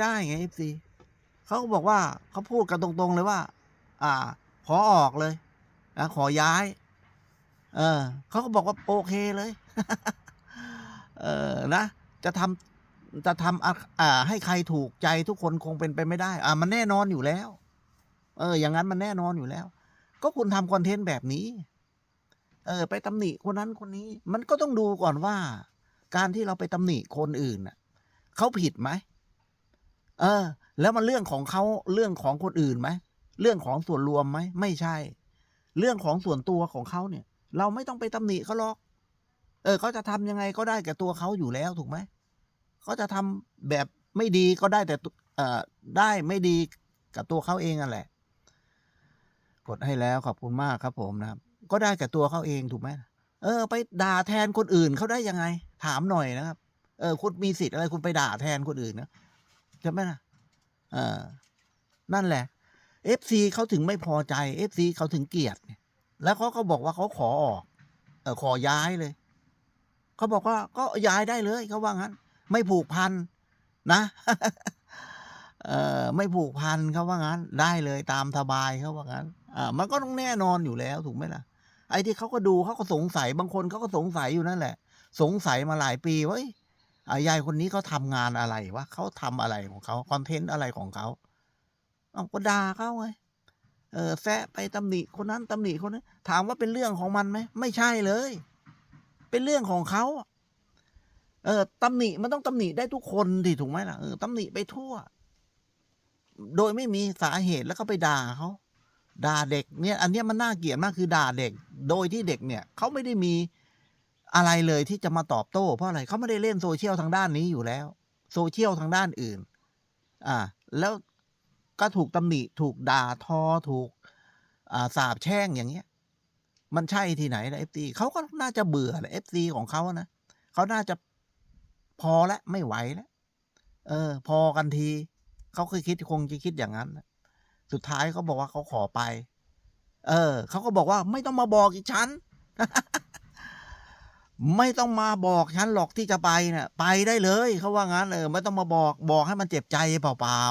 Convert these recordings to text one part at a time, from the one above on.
ได้ไงเอฟซีเขาก็บอกว่าเขาพูดกันตรงๆเลยว่า อ่า ขอออกเลยนะขอย้าย เออเขาก็บอกว่าโอเคเลย เออนะจะทำจะทำอ่า ให้ใครถูกใจทุกคนคงเป็นไปไม่ได้ อ่า มันแน่นอนอยู่แล้ว เออ อย่างนั้นมันแน่นอนอยู่แล้ว ก็คุณทำคอนเทนต์แบบนี้ เออ ไปตำหนิคนนั้นคนนี้ มันก็ต้องดูก่อนว่า การที่เราไปตำหนิคนอื่นน่ะเขาผิดไหม เออ แล้วมันเรื่องของเขาเรื่องของคนอื่นไหมเรื่องของส่วนรวมไหมไม่ใช่ เรื่องของส่วนตัวของเขาเนี่ย เราไม่ต้องไปตำหนิเขาหรอก เออเขาจะทำยังไงก็ได้แก่ตัวเขาอยู่แล้วถูกไหมเขาจะทำแบบไม่ดีก็ได้แต่เอ่อได้ไม่ดีกับตัวเขาเองอะแหละ กดให้แล้วขอบคุณมากครับผมนะครับ ก็ได้กับตัวเขาเองถูกไหมเออ ไปด่าแทนคนอื่นเขาได้ยังไง ถามหน่อยนะครับ เออ คุณมีสิทธิ์อะไรคุณไปด่าแทนคนอื่นนะ ใช่ไหมนะเออนั่นแหละเอฟซีเขาถึงไม่พอใจเอฟซีเขาถึงเกลียดเนี่ยแล้วเขาก็บอกว่าเขาขอออกเออขอย้ายเลยเขาบอกว่าก็ย้ายได้เลยเขาว่างั้น ไม่ผูกพันนะเออไม่ผูกพันเขาว่างั้น ได้เลยตามสบายเขาว่างั้นอ่ามันก็ต้องแน่นอนอยู่แล้วถูกไหมล่ะ ไอ้ที่เขาก็ดูเขาก็สงสัยบางคนเขาก็สงสัยอยู่นั่นแหละ สงสัยมาหลายปีว่า อ้ยอ่ายายคนนี้เขาทำงานอะไรวะเขาทำอะไรของเขาคอนเทนต์อะไรของเขาเอาก็ด่าเขาไงเออแซะไปตำหนิคนนั้นตำหนิคนนี้นถามว่าเป็นเรื่องของมันไหมไม่ใช่เลย เป็นเรื่องของเขาเออตำหนิมันต้องตำหนิได้ทุกคนดิถูกไหมล่ะเออตำหนิไปทั่ว โดยไม่มีสาเหตุแล้วก็ไปด่าเขาด่าเด็กเนี่ย อันนี้มันน่าเกลียดมากคือด่าเด็ก โดยที่เด็กเนี่ยเขาไม่ได้มี อะไรเลยที่จะมาตอบโต้ เพราะอะไรเขาไม่ได้เล่นโซเชียลทางด้านนี้อยู่แล้ว โซเชียลทางด้านอื่น อ่า แล้วก็ถูกตำหนิถูกด่าทอถูก อ่าสาบแช่งอย่างเงี้ย มันใช่ที่ไหนนะเอฟซีเขาก็น่าจะเบื่อแหละเอฟซีของเขานะเขาน่าจะพอแล้วไม่ไหวแล้วเออ พอกันทีเขาเคยคิดคงจะคิดอย่างนั้นสุดท้ายเขาบอกว่าเขาขอไป เออเขาก็บอกว่าไม่ต้องมาบอกอีกฉัน ไม่ต้องมาบอกฉันหรอกที่จะไปเนะ่ะไปได้เลยเขาว่างั้นเออไม่ต้องมาบอกบอกให้มันเจ็บใจเปล่า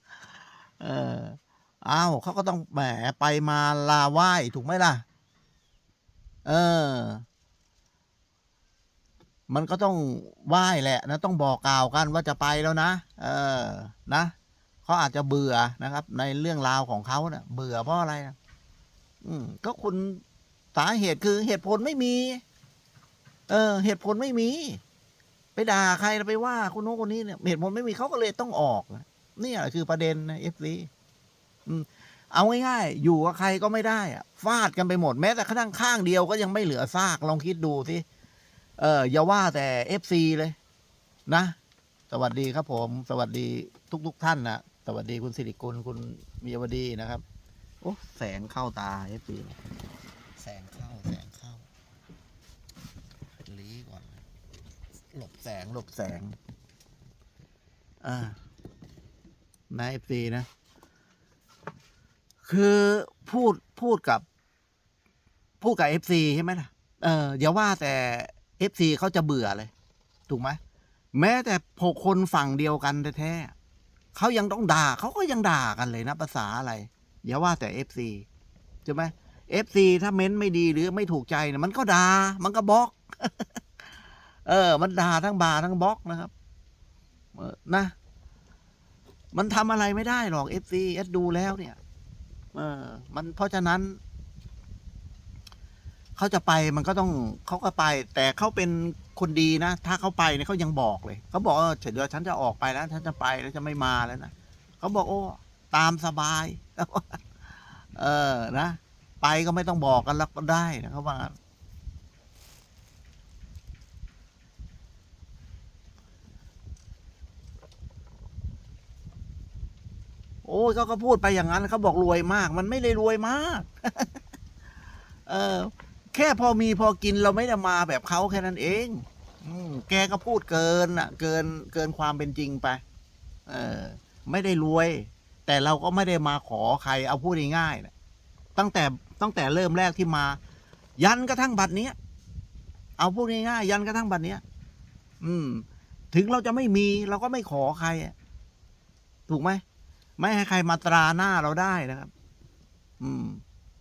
ๆเอออ้าวเขาก็ต้องแหมไปมาลาไหว้ถูกไหมล่ะ เออ มันก็ต้องไหว้แหละนะต้องบอกกล่าวกันว่าจะไปแล้วนะเออ นะเขาอาจจะเบื่อนะครับ ในเรื่องราวของเขาเนะ่ะ เบื่อเพราะอะไรนะอืมก็คุณสาเหตุคือเหตุผลไม่มี เออ เหตุผลไม่มี ไปด่าใครไปว่าคนโน้นคนนี้เนี่ยเหตุผลไม่มีเขาก็เลยต้องออกนี่คือประเด็นนะเอฟซีเอาง่ายๆอยู่กับใครก็ไม่ได้อะฟาดกันไปหมดแม้แต่ข้างข้างเดียวก็ยังไม่เหลือซากลองคิดดูสิเอออย่าว่าแต่เอฟซีเลย นะ สวัสดีครับผม สวัสดีทุกๆทท่านนะสวัสดีคุณสิริกุลคุณมีวดีนะครับโอ้แสงเข้าตาเอฟซีแสงเข้า แสงเข้าลีก่อน หลบแสงหลบแสง อ่าในเอฟซีนะ คือพูดพูดกับ พูดกับเอฟซีใช่ไหมล่ะ เอออย่าว่าแต่เอฟซีเขาจะเบื่อเลย ถูกไหมแม้แต่พอคนฝั่งเดียวกันแท้ๆเขายังต้องด่าเขาก็ยังด่ากันเลยนะภาษาอะไร อย่าว่าแต่เอฟซีใช่ไหมเอฟซีถ้าเม้นไม่ดีหรือไม่ถูกใจเนี่ยมันก็ด่ามันก็บล็อก เออ มันด่าทั้งบาทั้งบล็อกนะครับเออนะ มันทำอะไรไม่ได้หรอกเอฟซีเอสดูแล้วเนี่ย เออ มันเพราะฉะนั้นเขาจะไปมันก็ต้องเขาก็ไป แต่เขาเป็นคนดีนะ ถ้าเขาไปเนี่ยเขายังบอกเลยเขาบอกเออเดี๋ยวฉันจะออกไปแล้วฉันจะไปแล้วจะไม่มาแล้วนะเขาบอกโอ้ตามสบาย เออนะ ไปก็ไม่ต้องบอกกันแล้วก็ได้นะเขาว่า โอ้ยเขาก็พูดไปอย่างนั้นเขาบอกรวยมาก มันไม่ได้รวยมาก เออแค่พอมีพอกินเราไม่ได้มาแบบเขาแค่นั้นเองอแกก็พูดเกินอะ เกินเกินความเป็นจริงไป เออ ไม่ได้รวย แต่เราก็ไม่ได้มาขอใคร เอาพูดง่ายๆนะตั้งแต่ตั้งแต่เริ่มแรกที่มา ยันกระทั่งบัตรเนี้ยเอาพูดง่ายๆยันกระทั่งบัตรเนี้ยอืม ถึงเราจะไม่มีเราก็ไม่ขอใครถูกไหม ไม่ให้ใครมาตราหน้าเราได้นะครับ อืม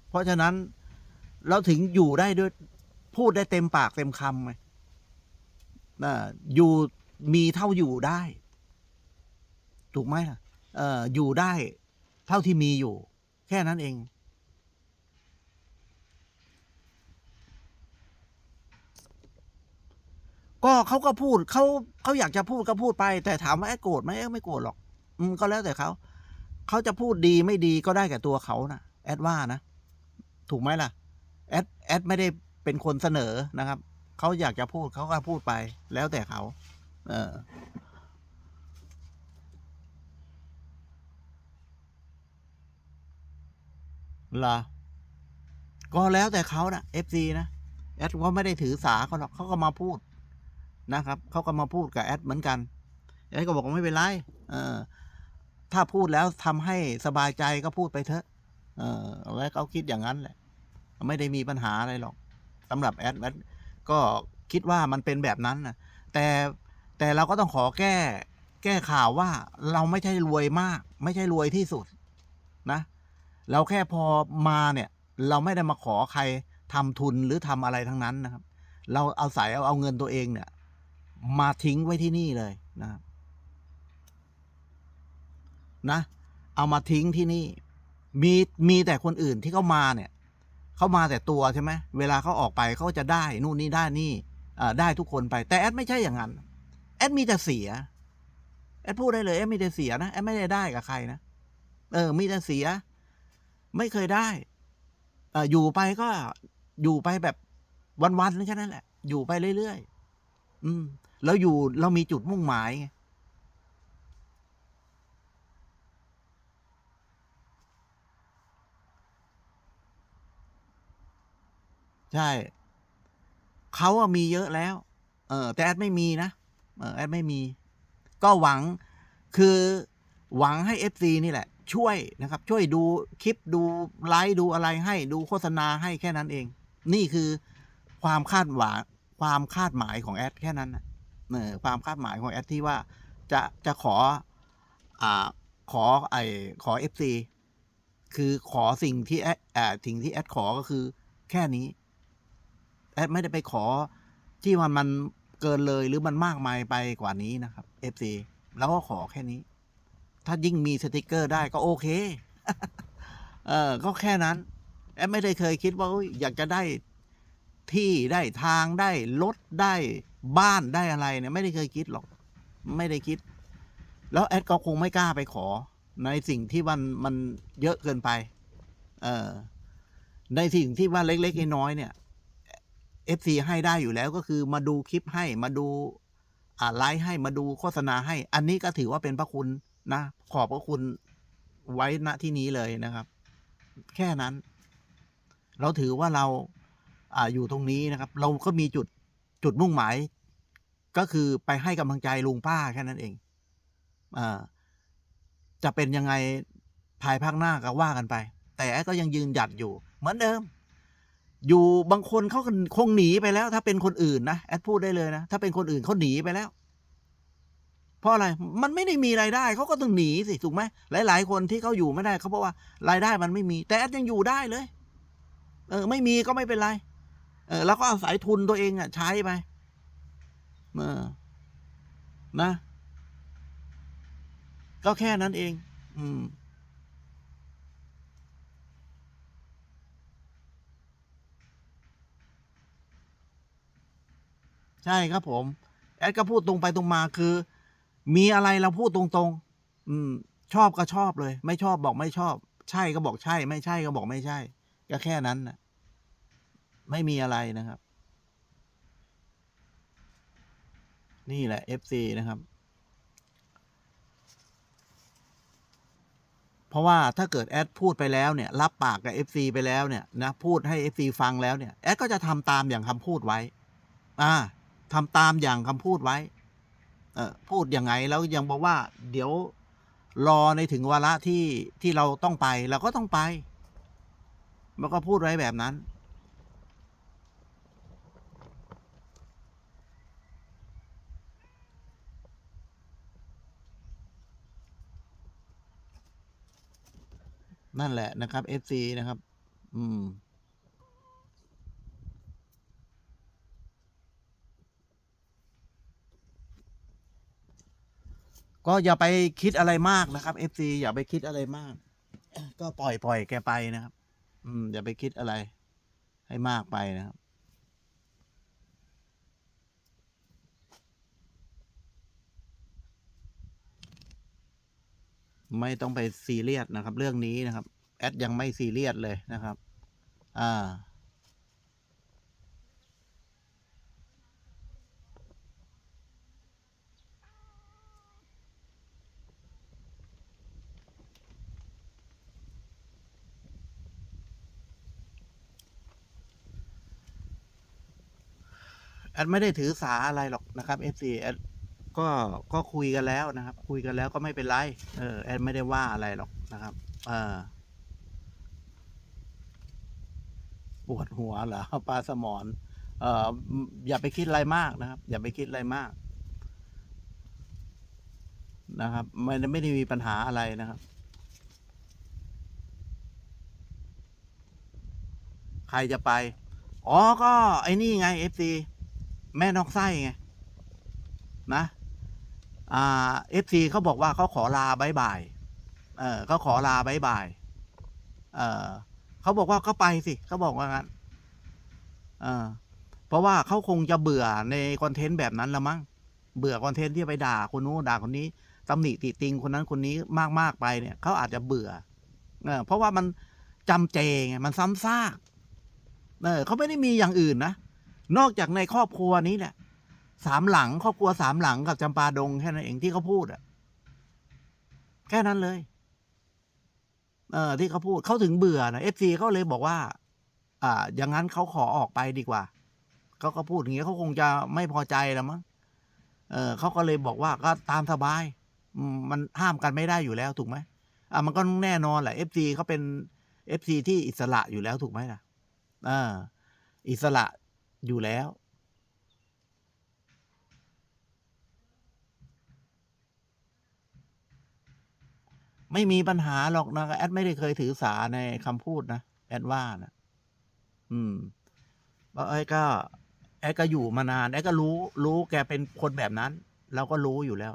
เพราะฉะนั้นเราถึงอยู่ได้ด้วย พูดได้เต็มปากเต็มคำไงนะอยู่มีเท่าอยู่ได้ ถูกไหมล่ะ เอออยู่ได้ เท่าที่มีอยู่ แค่นั้นเอง ก็เขาก็พูดเขาเขาอยากจะพูดก็พูดไป แต่ถามว่าแอดโกรธไหมแอดไม่โกรธหรอก อืมก็แล้วแต่เขา เขาจะพูดดีไม่ดีก็ได้แก่ตัวเขานะแอดว่านะ ถูกไหมล่ะ แอดแอดไม่ได้เป็นคนเสนอนะครับ เขาอยากจะพูดเขาก็พูดไปแล้วแต่เขา เออล่ะก็แล้วแต่เขานะเอฟซีนะแอดก็ไม่ได้ถือสาเขาหรอกเขาก็มาพูดนะครับเขาก็มาพูดกับแอดเหมือนกันแอดก็บอกว่าไม่เป็นไรเออ ถ้าพูดแล้วทำให้สบายใจก็พูดไปเถอะ เออแล้วเขาคิดอย่างนั้นแหละ ไม่ได้มีปัญหาอะไรหรอกสำหรับแอดแอดก็คิดว่ามันเป็นแบบนั้นนะแต่แต่เราก็ต้องขอแก้ แก้ข่าวว่าเราไม่ใช่รวยมาก ไม่ใช่รวยที่สุดนะ เราแค่พอมาเนี่ย เราไม่ได้มาขอใครทำทุนหรือทำอะไรทั้งนั้นนะครับ เราเอาใส่เอาเอาเงินตัวเองเนี่ย มาทิ้งไว้ที่นี่เลยนะครับ นะ เอามาทิ้งที่นี่ มีมีแต่คนอื่นที่เขามาเนี่ยเขามาแต่ตัวใช่ไหมเวลาเขาออกไปเขาจะได้นู่นนี่ได้นี่ได้ทุกคนไป แต่แอดไม่ใช่อย่างนั้นแอดมีแต่เสียแอดพูดได้เลยแอดมีแต่เสียนะแอดไม่ได้ได้กับใครนะเออ มีแต่เสีย ไม่เคยได้ออยู่ไปก็อยู่ไปแบบวันๆแค่นั้นแหละ อยู่ไปเรื่อยๆอืมแล้วอยู่เรามีจุดมุ่งหมาย ใช่ เขาอะมีเยอะแล้ว เออ แต่แอดไม่มีนะ เออแอดไม่มี ก็หวังคือหวังให้เอฟซีนี่แหละ ช่วยนะครับ ช่วยดูคลิปดูไลฟ์ดูอะไรให้ดูโฆษณาให้แค่นั้นเอง นี่คือความคาดหวังความคาดหมายของแอดแค่นั้นนะเออความคาดหมายของแอดที่ว่าจะจะขออ่าขอไอขอเอฟซีคือขอสิ่งที่แอดอ่าสิ่งที่แอดขอก็คือแค่นี้ แอดไม่ได้ไปขอที่มันมันเกินเลยหรือมันมากมายไปกว่านี้นะครับ FC แล้วก็ขอแค่นี้ ถ้ายิ่งมีสติกเกอร์ได้ก็โอเค เออก็แค่นั้น แอดไม่ได้เคยคิดว่าอยอยากจะได้ที่ได้ทางได้รถได้บ้านได้อะไรเนี่ย ไม่ได้เคยคิดหรอก ไม่ได้คิด แล้วแอดก็คงไม่กล้าไปขอ ในสิ่งที่มันมันเยอะเกินไป เออในสิ่งที่ว่าเล็กๆน้อยๆเนี่ย FC ให้ได้อยู่แล้วก็คือมาดูคลิปให้มาดูอ่าไลฟ์ให้มาดูโฆษณาให้ อันนี้ก็ถือว่าเป็นพระคุณนะ ขอบพระคุณไว้ณที่นี้เลยนะครับ แค่นั้น เราถือว่าเราอ่าอยู่ตรงนี้นะครับ เราก็มีจุดจุดมุ่งหมาย ก็คือไปให้กำลังใจลุงป้าแค่นั้นเองอ่าจะเป็นยังไงภายภาคหน้าก็ว่ากันไป แต่ก็ยังยืนหยัดอยู่ เหมือนเดิม อยู่บางคนเขาคงหนีไปแล้ว ถ้าเป็นคนอื่นนะแอดพูดได้เลยนะถ้าเป็นคนอื่นเขาหนีไปแล้ว เพราะอะไรมันไม่ได้มีรายได้เขาก็ต้องหนีสิถูกไหมหลาย ๆ คนที่เขาอยู่ไม่ได้เขาบอกว่ารายได้มันไม่มี แต่แอดยังอยู่ได้เลย เออ ไม่มีก็ไม่เป็นไร เออแล้วก็อาศัยทุนตัวเองอะ ใช้ไปเออนะ ก็แค่นั้นเอง อืม ใช่ครับผมแอดก็พูดตรงไปตรงมาคือ มีอะไรเราพูดตรงๆ อืม ชอบก็ชอบเลย ไม่ชอบบอกไม่ชอบ ใช่ก็บอกใช่ ไม่ใช่ก็บอกไม่ใช่ ก็แค่นั้นนะไม่มีอะไรนะครับ นี่แหละ FC นะครับ เพราะว่าถ้าเกิดแอดพูดไปแล้วเนี่ย รับปากกับ FC ไปแล้วเนี่ยนะพูดให้ FC ฟังแล้วเนี่ยแอดก็จะทำตามอย่างคำพูดไว้ อ่า ทำตามอย่างคำพูดไว้ เออพูดยังไงแล้วยังบอกว่า เดี๋ยวรอในถึงวาระที่ที่เราต้องไปเราก็ต้องไป มันก็พูดไว้แบบนั้น นั่นแหละนะครับ FC นะครับ อืม ก็อย่าไปคิดอะไรมากนะครับ FC อย่าไปคิดอะไรมาก ก็ปล่อยปล่อยแกไปนะครับ อืม อย่าไปคิดอะไร ให้มากไปนะครับ ไม่ต้องไปซีเรียสนะครับ เรื่องนี้นะครับ แอดยังไม่ซีเรียสเลยนะครับ อ่า แอดไม่ได้ถือสาอะไรหรอกนะครับ FC แอดก็ก็คุยกันแล้วนะครับ คุยกันแล้วก็ไม่เป็นไรเออแอดไม่ได้ว่าอะไรหรอกนะครับเออปวดหัวเหรอปลาสมอนเอออย่าไปคิดอะไรมากนะครับ อย่าไปคิดอะไรมาก นะครับไม่ไม่ได้มีปัญหาอะไรนะครับ ใครจะไป อ๋อก็ไอ้นี่ไง FC แม่นอกไส้ไงนะอ่า FC เขาบอกว่าเขาขอลาบายบายเออเขาขอลาบายบายเออเขาบอกว่าก็ไปสิเขาบอกว่างั้นเออเพราะว่าเขาคงจะเบื่อในคอนเทนต์แบบนั้นละมั้งเบื่อคอนเทนต์ที่ไปด่าคนนู้นด่าคนนี้ตำหนิติติงคนนั้นคนนี้มากมากๆไปเนี่ยเขาอาจจะเบื่อเออเพราะว่ามันจำเจไงมันซ้ำซากเออเขาไม่ได้มีอย่างอื่นนะ นอกจากในครอบครัวนี้แหละสามหลังครอบครัวสามหลังกับจำปาดงแค่นั้นเองที่เขาพูดอะแค่นั้นเลย เออที่เขาพูดเขาถึงเบื่อนะเอฟซีเขาเลยบอกว่า อ่า อย่างนั้นเขาขอออกไปดีกว่าเขาก็พูดอย่างนี้เขาคงจะไม่พอใจแล้วมั้งเออเขาก็เลยบอกว่าก็ตามสบายมมันห้ามกันไม่ได้อยู่แล้วถูกไหมอ่ามันก็แน่นอนแหละเอฟซีเขาเป็นเอฟซีที่อิสระอยู่แล้วถูกไหมล่ะอ่าอิสระ อยู่แล้ว ไม่มีปัญหาหรอกนะแอดไม่ได้เคยถือสาในคำพูดนะแอดว่านะอืมเพราไอ้ก็ แอดก็อยู่มานานแอดก็รู้ รู้แกเป็นคนแบบนั้น เราก็รู้อยู่แล้ว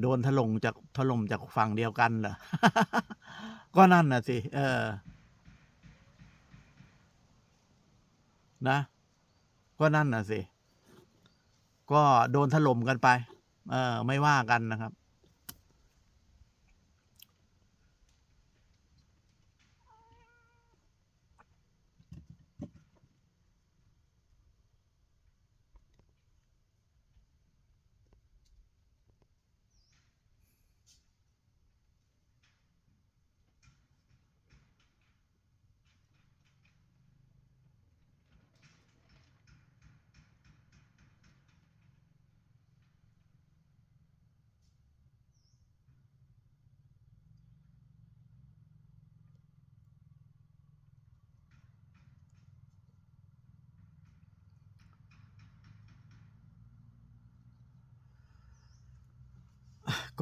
โดนถล่มจากถล่มจากฝั่งเดียวกันเหรอ ก็นั่นน่ะสิ เออ นะ ก็นั่นน่ะสิ ก็โดนถล่มกันไป เออ ไม่ว่ากันนะครับ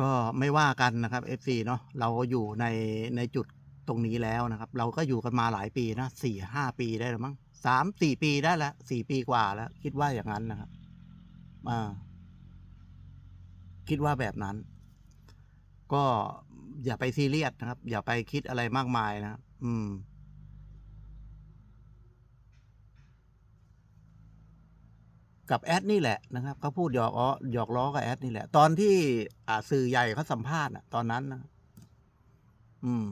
ก็ไม่ว่ากันนะครับ FC เนาะเราอยู่ในในจุดตรงนี้แล้วนะครับ เราก็อยู่กันมาหลายปีนะสี่ห้าปีได้แล้วมั้งสามสี่ปีได้แล้วสี่ปีกว่าแล้ว คิดว่าอย่างนั้นนะครับอ่าคิดว่าแบบนั้น ก็อย่าไปซีเรียสนะครับ อย่าไปคิดอะไรมากมายนะครับอืม กับแอดนี่แหละนะครับเขาพูดหยอกอ้อหยอกล้อกับแอดนี่แหละ ตอนที่อ่าสื่อใหญ่เขาสัมภาษณ์อะตอนนั้นนะอืม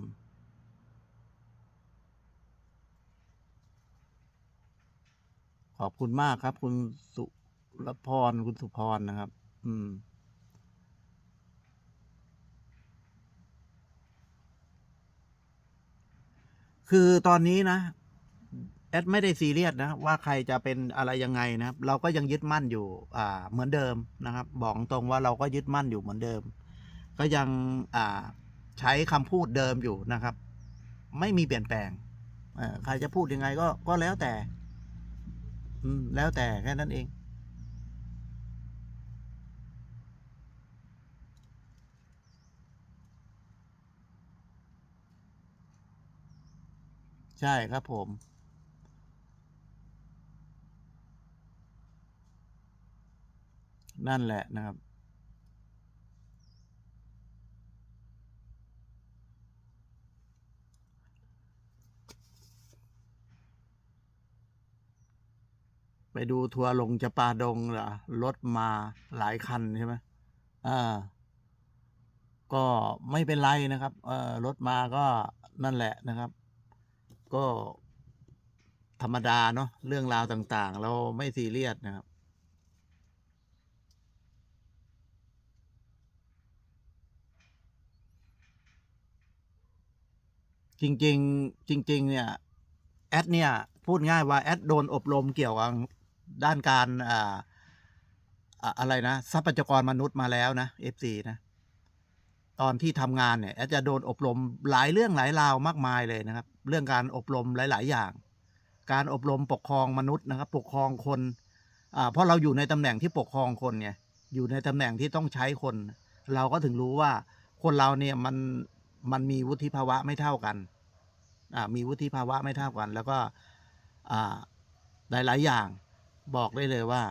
ขอบคุณมากครับ คุณสุรพรคุณสุพรนะครับ อืมคือตอนนี้นะ แอดไม่ได้ซีเรียสนะว่าใครจะเป็นอะไรยังไงนะครับ เราก็ยังยึดมั่นอยู่อ่าเหมือนเดิมนะครับ บอกตรงว่าเราก็ยึดมั่นอยู่เหมือนเดิม ก็ยังอ่าใช้คำพูดเดิมอยู่นะครับ ไม่มีเปลี่ยนแปลงใครจะพูดยังไงก็ก็แล้วแต่ อืม แล้วแต่แค่นั้นเอง ใช่ครับผม นั่นแหละนะครับ ไปดูทัวร์ลงจะปาดงเหรอรถมาหลายคันใช่ไหมอ่าก็ไม่เป็นไรนะครับเออรถมาก็นั่นแหละนะครับ ก็ธรรมดาเนาะเรื่องราวต่างๆ เราไม่ซีเรียสนะครับ จริง ๆ จริง ๆ เนี่ยแอดเนี่ย พูดง่ายว่าแอดโดนอบรมเกี่ยวกับด้านการอ่าอะไรนะทรัพยากรมนุษย์มาแล้วนะ FC นะ ตอนที่ทำงานเนี่ยแอดจะโดนอบรมหลายเรื่องหลายราวมากมายเลยนะครับ เรื่องการอบรมหลาย ๆ อย่าง การอบรมปกครองมนุษย์นะครับ ปกครองคนอ่าเพราะเราอยู่ในตำแหน่งที่ปกครองคนไงอยู่ในตำแหน่งที่ต้องใช้คน เราก็ถึงรู้ว่าคนเราเนี่ยมัน มันมีวุฒิภาวะไม่เท่ากันอ่ามีวุฒิภาวะไม่เท่ากัน แล้วก็อ่าหลาย ๆ อย่างบอกได้เลยว่า